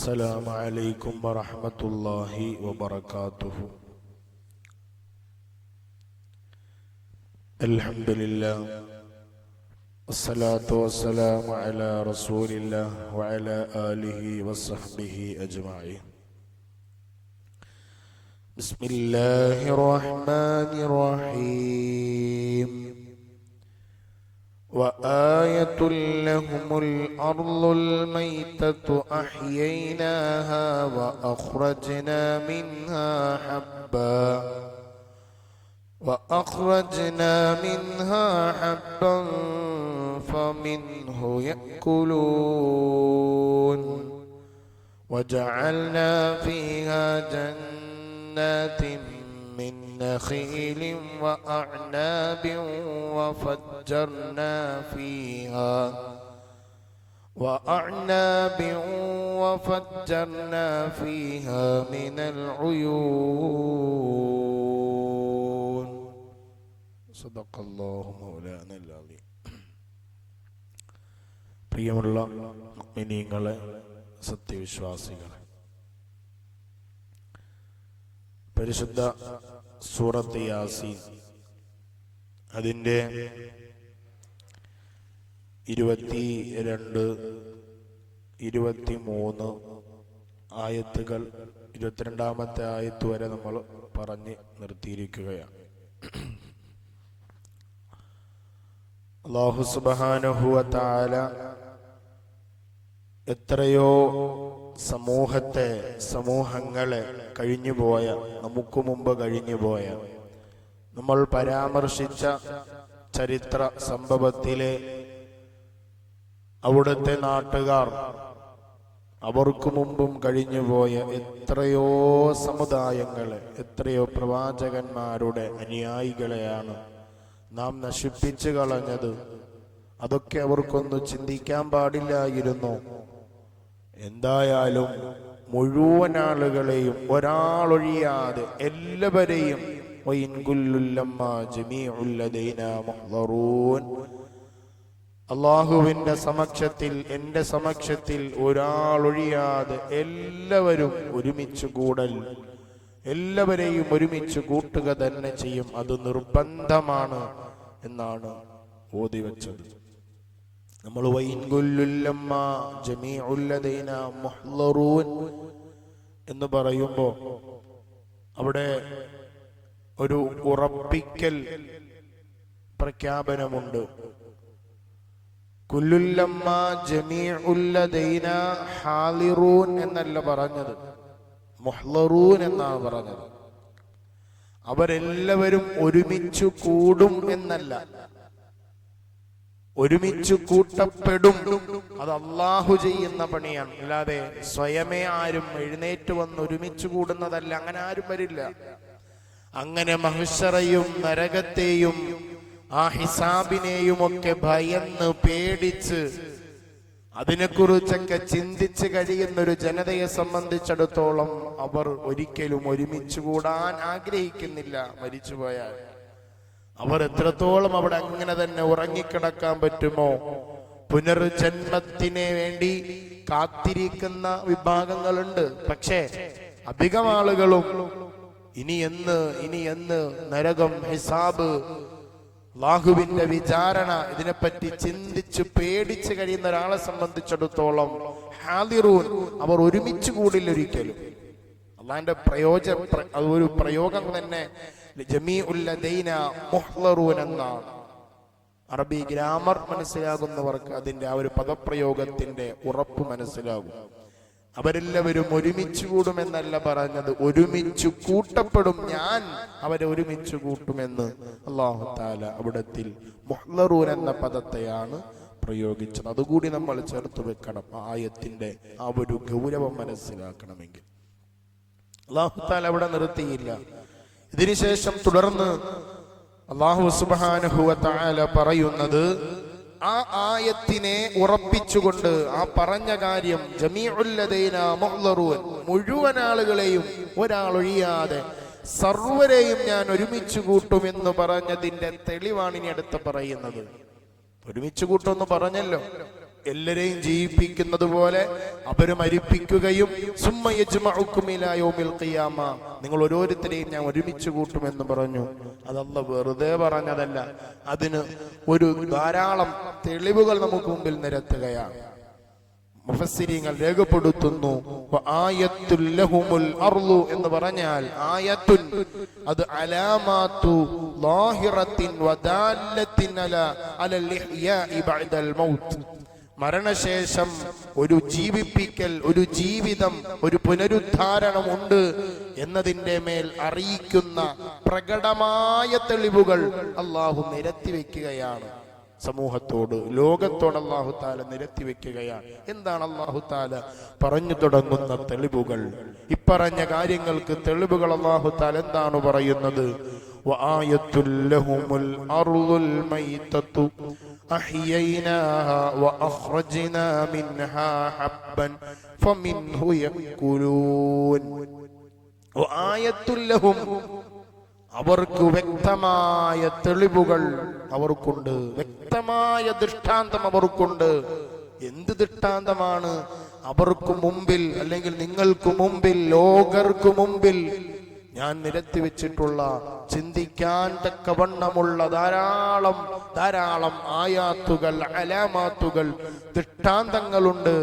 السلام عليكم ورحمة الله وبركاته الحمد لله والصلاة والسلام على رسول الله وعلى آله وصحبه أجمعين بسم الله الرحمن الرحيم وآية لهم الأرض الميتة أحييناها وأخرجنا منها حبا. وأخرجنا منها حبا فمنه يأكلون. وجعلنا فيها جنات من نخيل وأعناب وفجرنا فيها وأعناب وفجرنا فيها من العيون صدق الله مولانا العظيم പ്രിയമുള്ള മിനിങ്ങളെ സത്യവിശ്വാസികളെ പരിശുദ്ധ സൂറത്ത് യാസീൻ. അതിന്റെ ഇരുപത്തി രണ്ട് ഇരുപത്തി മൂന്ന് ആയത്തുകൾ ഇരുപത്തിരണ്ടാമത്തെ ആയത്ത് വരെ നമ്മൾ പറഞ്ഞ് നിർത്തിയിരിക്കുകയാണ്. അള്ളാഹു സുബാനുഹുവല എത്രയോ സമൂഹത്തെ സമൂഹങ്ങളെ കഴിഞ്ഞുപോയ നമുക്ക് മുമ്പ് കഴിഞ്ഞുപോയ നമ്മൾ പരാമർശിച്ച ചരിത്ര സംഭവത്തിലെ അവിടുത്തെ നാട്ടുകാർ അവർക്ക് മുമ്പും കഴിഞ്ഞുപോയ എത്രയോ സമുദായങ്ങളെ എത്രയോ പ്രവാചകന്മാരുടെ അനുയായികളെയാണ് നാം നശിപ്പിച്ചു കളഞ്ഞത്. അതൊക്കെ അവർക്കൊന്ന് ചിന്തിക്കാൻ പാടില്ലായിരുന്നു. എന്തായാലും മുഴുവൻ ആളുകളെയും ഒരാളൊഴിയാതെ എല്ലാവരെയും അള്ളാഹുവിന്റെ സമക്ഷത്തിൽ എന്റെ സമക്ഷത്തിൽ ഒരാളൊഴിയാതെ എല്ലാവരും ഒരുമിച്ച് കൂടൽ എല്ലാവരെയും ഒരുമിച്ച് കൂട്ടുക തന്നെ ചെയ്യും. അത് നിർബന്ധമാണ് എന്നാണ് ഓതി വെച്ചത്. നമ്മൾ എന്ന് പറയുമ്പോൾ അവിടെ ഒരു ഉറപ്പിക്കൽ പ്രഖ്യാപനമുണ്ട്. കുല്ലുല്ലമ്മ ജമീഉല്ലദൈന ഹാലിറൂൻ എന്നല്ല പറഞ്ഞത്. മുഹ്ലറൂൻ എന്നാണ് പറഞ്ഞത്. അവരെല്ലാവരും ഒരുമിച്ചു കൂടും എന്നല്ല. ഒരുമിച്ച് കൂട്ടപ്പെടും. അത് അള്ളാഹു ചെയ്യുന്ന പണിയാണ്. അല്ലാതെ സ്വയമേ ആരും എഴുന്നേറ്റ് വന്ന് ഒരുമിച്ച് കൂടുന്നതല്ല. അങ്ങനെ ആരും വരില്ല. അങ്ങനെ മഹിഷറയും നരകത്തെയും ആ ഹിസാബിനെയും ഒക്കെ ഭയന്ന് പേടിച്ച് അതിനെക്കുറിച്ചൊക്കെ ചിന്തിച്ച് കഴിയുന്ന ഒരു ജനതയെ സംബന്ധിച്ചിടത്തോളം അവർ ഒരിക്കലും ഒരുമിച്ച് കൂടാൻ ആഗ്രഹിക്കുന്നില്ല മരിച്ചുപോയാൽ. അവർ എത്രത്തോളം അവിടെ അങ്ങനെ തന്നെ ഉറങ്ങിക്കിടക്കാൻ പറ്റുമോ? പുനർജന്മത്തിനെ വേണ്ടി കാത്തിരിക്കുന്ന വിഭാഗങ്ങളുണ്ട്. പക്ഷേ അധികം ആളുകളും ഇനി എന്ന് ഇനി എന്ന് നരകം ഹിസാബ് ലാഹുവിന്റെ വിചാരണ ഇതിനെപ്പറ്റി ചിന്തിച്ച് പേടിച്ച് കഴിയുന്ന ഒരാളെ സംബന്ധിച്ചിടത്തോളം ഹാദിറൂൻ അവർ ഒരുമിച്ച് കൂടില്ല ഒരിക്കലും അള്ളാന്റെ പ്രയോജന ഒരു പ്രയോഗം തന്നെ അറബി ഗ്രാമർ മനസ്സിലാകുന്നവർക്ക് അതിന്റെ ആ ഒരു പദപ്രയോഗത്തിന്റെ ഉറപ്പ് മനസ്സിലാകും. അവരെല്ലാവരും ഒരുമിച്ച് കൂടുമെന്നല്ല പറഞ്ഞത്. ഒരുമിച്ച് കൂട്ടപ്പെടും ഞാൻ അവരെ ഒരുമിച്ച് കൂട്ടുമെന്ന് അള്ളാഹു താല അവിടത്തിൽ മുഹ്ലറൂൻ എന്ന പദത്തെയാണ് പ്രയോഗിച്ചത്. അതുകൂടി നമ്മൾ ചേർത്ത് വെക്കണം ആയത്തിന്റെ ആ ഒരു ഗൗരവം മനസ്സിലാക്കണമെങ്കിൽ. അള്ളാഹു താല അവിടെ നിർത്തിയില്ല. ഇതിനുശേഷം തുടർന്ന് അള്ളാഹു സുബാനുഹുവ താല പറയുന്നത് ആ ആയത്തിനെ ഉറപ്പിച്ചുകൊണ്ട് ആ പറഞ്ഞ കാര്യം മുഴുവൻ ആളുകളെയും ഒരാളൊഴിയാതെ സർവരെയും ഞാൻ ഒരുമിച്ച് കൂട്ടുമെന്ന് പറഞ്ഞതിന്റെ തെളിവാണ് ഇനി അടുത്ത് പറയുന്നത്. ഒരുമിച്ച് കൂട്ടുമെന്ന് പറഞ്ഞല്ലോ. എല്ലാരെയും ജീവിപ്പിക്കുന്നത് പോലെ അവരെ മരിപ്പിക്കുകയും ഖിയാമ. നിങ്ങൾ ഓരോരുത്തരെയും ഞാൻ ഒരുമിച്ച് കൂട്ടുമെന്ന് പറഞ്ഞു. അതല്ല വെറുതെ പറഞ്ഞതല്ല. അതിന് ഒരു ധാരാളം തെളിവുകൾ നമുക്ക് മുമ്പിൽ നിരത്തുകയാണ്. മുഫസ്സിരിങ്ങൾ രേഖപ്പെടുത്തുന്നു അർളു എന്ന് പറഞ്ഞാൽ ആയത്തുൻ അത് അലാമാത്തു ലാഹിറത്തിൻ വദാല്ലത്തിൻ അല അലൽ ഇഹ്യാഇ ബഅദൽ മൗത്ത്. മരണശേഷം ഒരു ജീവിപ്പിക്കൽ ഒരു ജീവിതം ഒരു പുനരുദ്ധാരണം ഉണ്ട് എന്നതിന്റെ മേൽ അറിയിക്കുന്ന പ്രകടമായ തെളിവുകൾ അള്ളാഹു നിരത്തി വെക്കുകയാണ്. സമൂഹത്തോട് ലോകത്തോട് അള്ളാഹു താല നിരത്തി വെക്കുകയാണ്. എന്താണ് അള്ളാഹു താല പറഞ്ഞു തുടങ്ങുന്ന തെളിവുകൾ? ഇപ്പറഞ്ഞ കാര്യങ്ങൾക്ക് തെളിവുകൾ അള്ളാഹു താല എന്താണ് പറയുന്നത്? وآية لهم الأرض الميتة أحييناها وأخرجنا منها حبا فمنه يأكلون وآية لهم അവർക്ക് വ്യക്തമായ തെളിവുകൾ അവർക്കുണ്ട് വ്യക്തമായ ദൃഷ്ടാന്തം അവർക്കുണ്ട് എന്ത് ദൃഷ്ടാന്തമാണ് അവർക്ക് മുമ്പിൽ അല്ലെങ്കിൽ നിങ്ങൾക്ക് മുമ്പിൽ ലോകർക്ക് മുമ്പിൽ ഞാൻ നിരത്തി വെച്ചിട്ടുള്ള ചിന്തിക്കാൻ തക്കവണ്ണമുള്ള ധാരാളം ധാരാളം ആയാത്തുകൾ അലാമാത്തുകൾ ദൃഷ്ടാന്തങ്ങളുണ്ട്.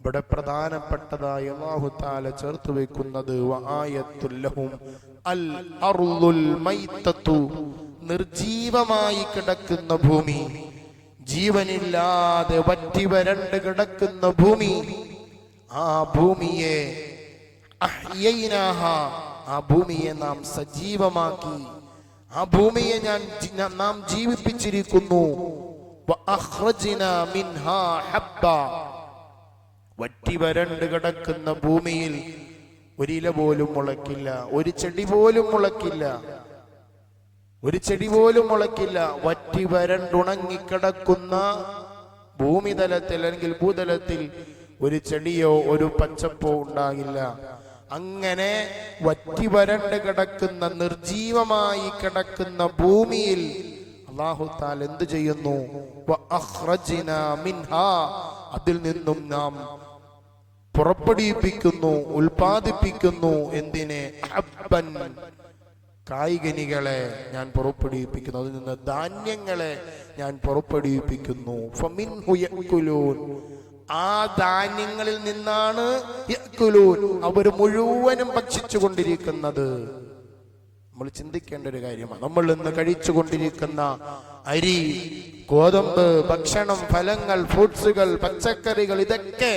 ഇവിടെ പ്രധാനപ്പെട്ടതായി അല്ലാഹു താല ചേർത്ത് വെക്കുന്നത് നിർജീവമായി കിടക്കുന്ന ഭൂമി ജീവനില്ലാതെ വറ്റി വരണ്ട് കിടക്കുന്ന ഭൂമി. ആ ഭൂമിയെ ആ ഭൂമിയെ നാം സജീവമാക്കി. ആ ഭൂമിയെ ഞാൻ നാം ജീവിപ്പിച്ചിരിക്കുന്നു. വറ്റി വരണ്ട് കിടക്കുന്ന ഭൂമിയിൽ ഒരില പോലും മുളക്കില്ല ഒരു ചെടി പോലും മുളക്കില്ല ഒരു ചെടി പോലും മുളക്കില്ല വറ്റി വരണ്ടുണങ്ങിക്കിടക്കുന്ന ഭൂമിതലത്തിൽ അല്ലെങ്കിൽ ഭൂതലത്തിൽ ഒരു ചെടിയോ ഒരു പച്ചപ്പോ ഉണ്ടാകില്ല. അങ്ങനെ വറ്റി വരണ്ട് കിടക്കുന്ന നിർജീവമായി കിടക്കുന്ന ഭൂമിയിൽ അള്ളാഹുത്താൽ എന്ത് ചെയ്യുന്നു? അതിൽ നിന്നും നാം പുറപ്പെടുവിപ്പിക്കുന്നു ഉൽപാദിപ്പിക്കുന്നു എന്തിനെ? ഹബ്ബൻ കായികനികളെ ഞാൻ പുറപ്പെടുവിപ്പിക്കുന്നു. അതിൽ നിന്ന് ധാന്യങ്ങളെ ഞാൻ പുറപ്പെടുവിപ്പിക്കുന്നു. ആ ധാന്യങ്ങളിൽ നിന്നാണ്. അവർ മുഴുവനും ഭക്ഷിച്ചു കൊണ്ടിരിക്കുന്നത് നമ്മൾ ചിന്തിക്കേണ്ട ഒരു കാര്യമാണ് നമ്മൾ ഇന്ന് കഴിച്ചു കൊണ്ടിരിക്കുന്ന അരി ഗോതമ്പ് ഭക്ഷണം ഫലങ്ങൾ ഫ്രൂട്ട്സുകൾ പച്ചക്കറികൾ ഇതൊക്കെ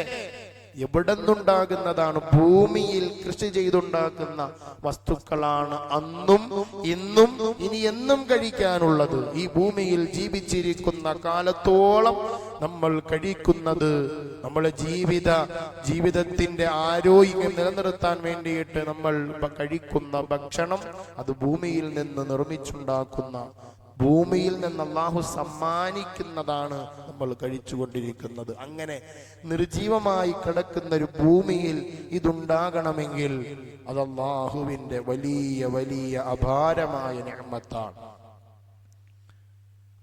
എവിടെ നിന്നുണ്ടാകുന്നതാണ് ഭൂമിയിൽ കൃഷി ചെയ്തുണ്ടാക്കുന്ന വസ്തുക്കളാണ് അന്നും ഇന്നും ഇനി എന്നും കഴിക്കാനുള്ളത്. ഈ ഭൂമിയിൽ ജീവിച്ചിരിക്കുന്ന കാലത്തോളം നമ്മൾ കഴിക്കുന്നത് നമ്മളെ ജീവിത ജീവിതത്തിന്റെ ആരോഗ്യം നിലനിർത്താൻ വേണ്ടിയിട്ട് നമ്മൾ കഴിക്കുന്ന ഭക്ഷണം അത് ഭൂമിയിൽ നിന്ന് നിർമ്മിച്ചുണ്ടാക്കുന്ന ഭൂമിയിൽ നിന്ന് അള്ളാഹു സമ്മാനിക്കുന്നതാണ് നമ്മൾ കഴിച്ചുകൊണ്ടിരിക്കുന്നത്. അങ്ങനെ നിർജീവമായി കിടക്കുന്ന ഒരു ഭൂമിയിൽ ഇതുണ്ടാകണമെങ്കിൽ അത് അള്ളാഹുവിന്റെ വലിയ വലിയ അപാരമായ ഞാമത്താണ്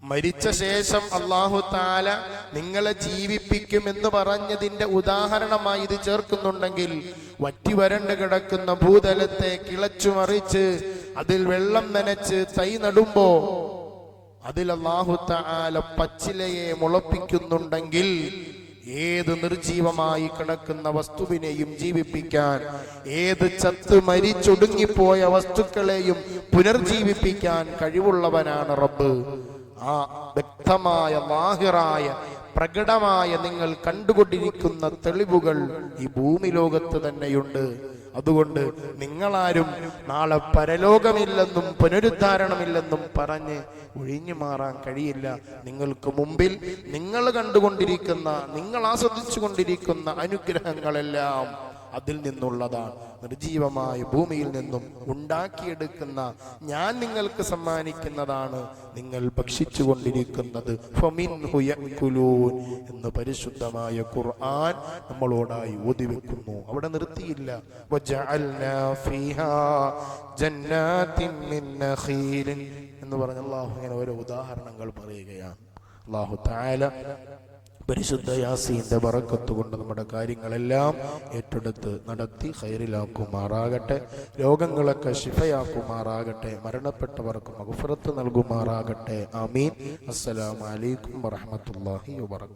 മരിച്ച ശേഷം അള്ളാഹു താല നിങ്ങളെ ജീവിപ്പിക്കും എന്ന് പറഞ്ഞതിന്റെ ഉദാഹരണമായി ഇത് ചേർക്കുന്നുണ്ടെങ്കിൽ വറ്റി വരണ്ട് കിടക്കുന്ന ഭൂതലത്തെ കിളച്ചു മറിച്ച് അതിൽ വെള്ളം നനച്ച് തൈ നടുമ്പോ അതിൽ അള്ളാഹു താല പച്ചിലയെ മുളപ്പിക്കുന്നുണ്ടെങ്കിൽ ഏത് നിർജീവമായി കിടക്കുന്ന വസ്തുവിനെയും ജീവിപ്പിക്കാൻ ഏത് ചത്ത് മരിച്ചൊടുങ്ങിപ്പോയ വസ്തുക്കളെയും പുനർജീവിപ്പിക്കാൻ കഴിവുള്ളവനാണ് റബ്ബ്. ആ വ്യക്തമായ മാഹിറായ പ്രകടമായ നിങ്ങൾ കണ്ടുകൊണ്ടിരിക്കുന്ന തെളിവുകൾ ഈ ഭൂമി ലോകത്ത് തന്നെയുണ്ട്. അതുകൊണ്ട് നിങ്ങളാരും നാളെ പരലോകമില്ലെന്നും പുനരുദ്ധാരണമില്ലെന്നും പറഞ്ഞ് ഒഴിഞ്ഞു മാറാൻ കഴിയില്ല. നിങ്ങൾക്ക് മുമ്പിൽ നിങ്ങൾ കണ്ടുകൊണ്ടിരിക്കുന്ന നിങ്ങൾ ആസ്വദിച്ചു കൊണ്ടിരിക്കുന്ന അനുഗ്രഹങ്ങളെല്ലാം അതിൽ നിന്നുള്ളതാണ്. നിർജീവമായ ഭൂമിയിൽ നിന്നും ഉണ്ടാക്കിയെടുക്കുന്ന ഞാൻ നിങ്ങൾക്ക് സമ്മാനിക്കുന്നതാണ് നിങ്ങൾ ഭക്ഷിച്ചു കൊണ്ടിരിക്കുന്നത് എന്ന് പരിശുദ്ധമായ ഖുർആൻ നമ്മളോടായി ഓതി വെക്കുന്നു. അവിടെ നിർത്തിയില്ല. എന്ന് പറഞ്ഞ അള്ളാഹു ഇങ്ങനെ ഓരോ ഉദാഹരണങ്ങൾ പറയുകയാണ്. അള്ളാഹു താല പരിശുദ്ധ യാസീന്റെ ബറക്കത്ത് കൊണ്ട് നമ്മുടെ കാര്യങ്ങളെല്ലാം ഏറ്റെടുത്ത് നടത്തി ഹൈറിലാക്കുമാറാകട്ടെ രോഗങ്ങളൊക്കെ ശിഫയാക്കുമാറാകട്ടെ. മരണപ്പെട്ടവർക്ക് മകുഫറത്ത് നൽകുമാറാകട്ടെ. ആമീൻ. അസ്സലാമലൈക്കും വറഹമത്തല്ലാഹി വബർക്കാത്തു